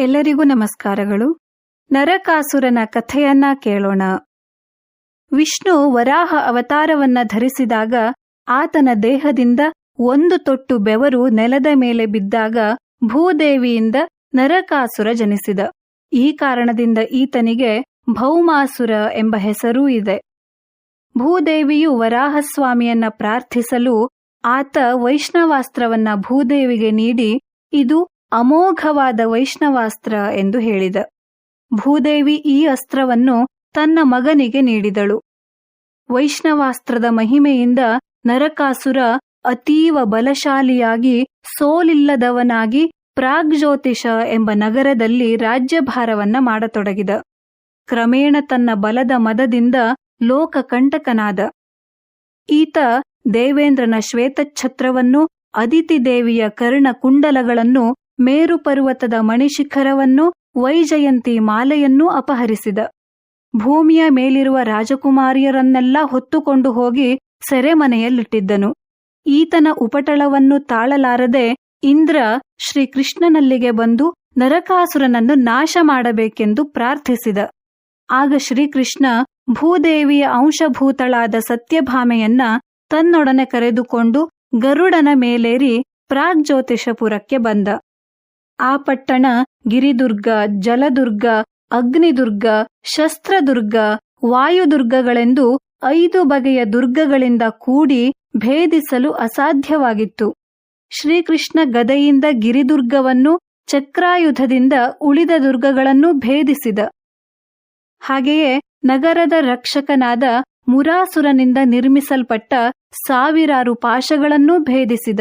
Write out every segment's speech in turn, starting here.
ಎಲ್ಲರಿಗೂ ನಮಸ್ಕಾರಗಳು. ನರಕಾಸುರನ ಕಥೆಯನ್ನ ಕೇಳೋಣ. ವಿಷ್ಣು ವರಾಹ ಅವತಾರವನ್ನ ಧರಿಸಿದಾಗ ಆತನ ದೇಹದಿಂದ ಒಂದು ತೊಟ್ಟು ಬೆವರು ನೆಲದ ಮೇಲೆ ಬಿದ್ದಾಗ ಭೂದೇವಿಯಿಂದ ನರಕಾಸುರ ಜನಿಸಿದ. ಈ ಕಾರಣದಿಂದ ಈತನಿಗೆ ಭೌಮಾಸುರ ಎಂಬ ಹೆಸರೂ ಇದೆ. ಭೂದೇವಿಯು ವರಾಹಸ್ವಾಮಿಯನ್ನ ಪ್ರಾರ್ಥಿಸಲು ಆತ ವೈಷ್ಣವಾಸ್ತ್ರವನ್ನ ಭೂದೇವಿಗೆ ನೀಡಿ, ಇದು ಅಮೋಘವಾದ ವೈಷ್ಣವಾಸ್ತ್ರ ಎಂದು ಹೇಳಿದ. ಭೂದೇವಿ ಈ ಅಸ್ತ್ರವನ್ನು ತನ್ನ ಮಗನಿಗೆ ನೀಡಿದಳು. ವೈಷ್ಣವಾಸ್ತ್ರದ ಮಹಿಮೆಯಿಂದ ನರಕಾಸುರ ಅತೀವ ಬಲಶಾಲಿಯಾಗಿ, ಸೋಲಿಲ್ಲದವನಾಗಿ ಪ್ರಾಗ್ಜ್ಯೋತಿಷ ಎಂಬ ನಗರದಲ್ಲಿ ರಾಜ್ಯಭಾರವನ್ನ ಮಾಡತೊಡಗಿದ. ಕ್ರಮೇಣ ತನ್ನ ಬಲದ ಮದದಿಂದ ಲೋಕಕಂಟಕನಾದ. ಈತ ದೇವೇಂದ್ರನ ಶ್ವೇತಛತ್ರವನ್ನು ಅದಿತಿ ದೇವಿಯ ಕರ್ಣ ಕುಂಡಲಗಳನ್ನು ಮೇರು ಪರ್ವತದ ಮಣಿಶಿಖರವನ್ನು, ವೈಜಯಂತಿ ಮಾಲೆಯನ್ನೂ ಅಪಹರಿಸಿದ. ಭೂಮಿಯ ಮೇಲಿರುವ ರಾಜಕುಮಾರಿಯರನ್ನೆಲ್ಲ ಹೊತ್ತುಕೊಂಡು ಹೋಗಿ ಸೆರೆಮನೆಯಲ್ಲಿಟ್ಟಿದ್ದನು. ಈತನ ಉಪಟಳವನ್ನು ತಾಳಲಾರದೆ ಇಂದ್ರ ಶ್ರೀಕೃಷ್ಣನಲ್ಲಿಗೆ ಬಂದು ನರಕಾಸುರನನ್ನು ನಾಶ ಮಾಡಬೇಕೆಂದು ಪ್ರಾರ್ಥಿಸಿದ. ಆಗ ಶ್ರೀಕೃಷ್ಣ ಭೂದೇವಿಯ ಅಂಶಭೂತಳಾದ ಸತ್ಯಭಾಮೆಯನ್ನ ತನ್ನೊಡನೆ ಕರೆದುಕೊಂಡು ಗರುಡನ ಮೇಲೇರಿ ಪ್ರಾಗ್ಜ್ಯೋತಿಷಪುರಕ್ಕೆ ಬಂದ. ಆ ಪಟ್ಟಣ ಗಿರಿದುರ್ಗ, ಜಲದುರ್ಗ, ಅಗ್ನಿದುರ್ಗ, ಶಸ್ತ್ರದುರ್ಗ, ವಾಯುದುರ್ಗಗಳೆಂದು ಐದು ಬಗೆಯ ದುರ್ಗಗಳಿಂದ ಕೂಡಿ ಭೇದಿಸಲು ಅಸಾಧ್ಯವಾಗಿತ್ತು. ಶ್ರೀಕೃಷ್ಣ ಗದೆಯಿಂದ ಗಿರಿದುರ್ಗವನ್ನು ಚಕ್ರಾಯುಧದಿಂದ ಉಳಿದ ದುರ್ಗಗಳನ್ನು ಭೇದಿಸಿದ. ಹಾಗೆಯೇ ನಗರದ ರಕ್ಷಕನಾದ ಮುರಾಸುರನಿಂದ ನಿರ್ಮಿಸಲ್ಪಟ್ಟ ಸಾವಿರಾರು ಪಾಶಗಳನ್ನೂ ಭೇದಿಸಿದ.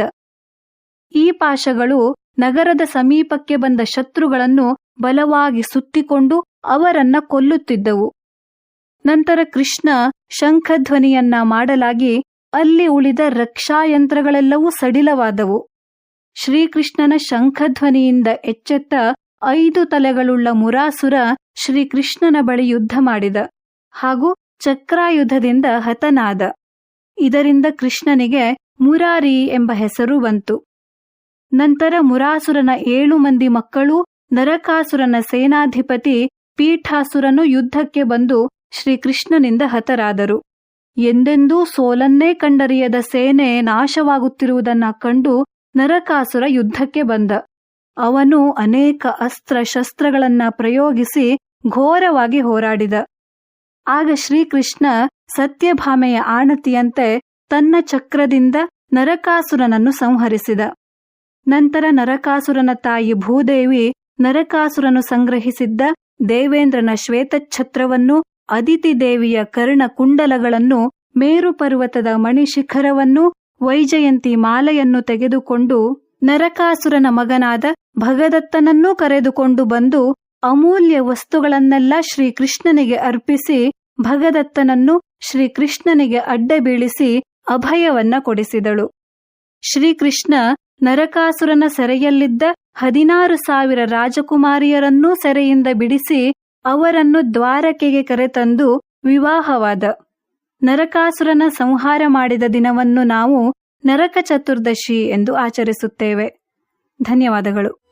ಈ ಪಾಶಗಳು ನಗರದ ಸಮೀಪಕ್ಕೆ ಬಂದ ಶತ್ರುಗಳನ್ನು ಬಲವಾಗಿ ಸುತ್ತಿಕೊಂಡು ಅವರನ್ನ ಕೊಲ್ಲುತ್ತಿದ್ದವು. ನಂತರ ಕೃಷ್ಣ ಶಂಖಧ್ವನಿಯನ್ನ ಮಾಡಲಾಗಿ ಅಲ್ಲಿ ಉಳಿದ ರಕ್ಷಾಯಂತ್ರಗಳೆಲ್ಲವೂ ಸಡಿಲವಾದವು. ಶ್ರೀಕೃಷ್ಣನ ಶಂಖಧ್ವನಿಯಿಂದ ಎಚ್ಚೆತ್ತ ಐದು ತಲೆಗಳುಳ್ಳ ಮುರಾಸುರ ಶ್ರೀಕೃಷ್ಣನ ಬಳಿ ಯುದ್ಧ ಮಾಡಿದ ಹಾಗೂ ಚಕ್ರಾಯುಧದಿಂದ ಹತನಾದ. ಇದರಿಂದ ಕೃಷ್ಣನಿಗೆ ಮುರಾರಿ ಎಂಬ ಹೆಸರು ಬಂತು. ನಂತರ ಮುರಾಸುರನ ಏಳು ಮಂದಿ ಮಕ್ಕಳು, ನರಕಾಸುರನ ಸೇನಾಧಿಪತಿ ಪೀಠಾಸುರನು ಯುದ್ಧಕ್ಕೆ ಬಂದು ಶ್ರೀಕೃಷ್ಣನಿಂದ ಹತರಾದರು. ಎಂದೆಂದೂ ಸೋಲನ್ನೇ ಕಂಡರಿಯದ ಸೇನೆ ನಾಶವಾಗುತ್ತಿರುವುದನ್ನ ಕಂಡು ನರಕಾಸುರ ಯುದ್ಧಕ್ಕೆ ಬಂದ. ಅವನು ಅನೇಕ ಅಸ್ತ್ರ ಶಸ್ತ್ರಗಳನ್ನ ಪ್ರಯೋಗಿಸಿ ಘೋರವಾಗಿ ಹೋರಾಡಿದ. ಆಗ ಶ್ರೀಕೃಷ್ಣ ಸತ್ಯಭಾಮೆಯ ಆಣತಿಯಂತೆ ತನ್ನ ಚಕ್ರದಿಂದ ನರಕಾಸುರನನ್ನು ಸಂಹರಿಸಿದ. ನಂತರ ನರಕಾಸುರನ ತಾಯಿ ಭೂದೇವಿ ನರಕಾಸುರನು ಸಂಗ್ರಹಿಸಿದ್ದ ದೇವೇಂದ್ರನ ಶ್ವೇತಛತ್ರವನ್ನು, ಅದಿತಿ ದೇವಿಯ ಕರ್ಣ ಕುಂಡಲಗಳನ್ನು, ಮೇರು ಪರ್ವತದ ಮಣಿಶಿಖರವನ್ನು, ವೈಜಯಂತಿ ಮಾಲೆಯನ್ನು ತೆಗೆದುಕೊಂಡು ನರಕಾಸುರನ ಮಗನಾದ ಭಗದತ್ತನನ್ನೂ ಕರೆದುಕೊಂಡು ಬಂದು ಅಮೂಲ್ಯ ವಸ್ತುಗಳನ್ನೆಲ್ಲ ಶ್ರೀಕೃಷ್ಣನಿಗೆ ಅರ್ಪಿಸಿ ಭಗದತ್ತನನ್ನು ಶ್ರೀಕೃಷ್ಣನಿಗೆ ಅಡ್ಡ ಬೀಳಿಸಿ ಅಭಯವನ್ನ ಕೊಡಿಸಿದಳು. ಶ್ರೀಕೃಷ್ಣ ನರಕಾಸುರನ ಸೆರೆಯಲ್ಲಿದ್ದ ಹದಿನಾರು ಸಾವಿರ ರಾಜಕುಮಾರಿಯರನ್ನೂ ಸೆರೆಯಿಂದ ಬಿಡಿಸಿ ಅವರನ್ನು ದ್ವಾರಕೆಗೆ ಕರೆತಂದು ವಿವಾಹವಾದ. ನರಕಾಸುರನ ಸಂಹಾರ ಮಾಡಿದ ದಿನವನ್ನು ನಾವು ನರಕ ಚತುರ್ದಶಿ ಎಂದು ಆಚರಿಸುತ್ತೇವೆ. ಧನ್ಯವಾದಗಳು.